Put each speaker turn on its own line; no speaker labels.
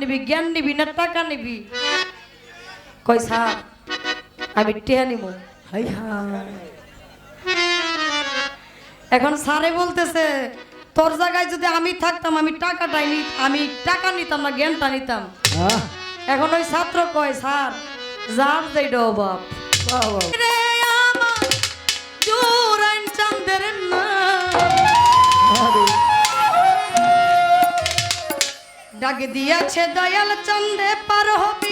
নিবি জ্ঞান নিবি না টাকা নিবি। কই সাপ আমি টেয়া নিব এখন সারে বলতেছে তোর জায়গায় যদি আমি থাকতাম আমি টাকাটাই নি আমি টাকা নিতাম না জ্ঞানটা নিতাম। এখন ওই ছাত্র কয় স্যার যার যেটা অভাব।
বাবা
ডাক দিয়েছে দয়াল চন্দ্রে পার হবে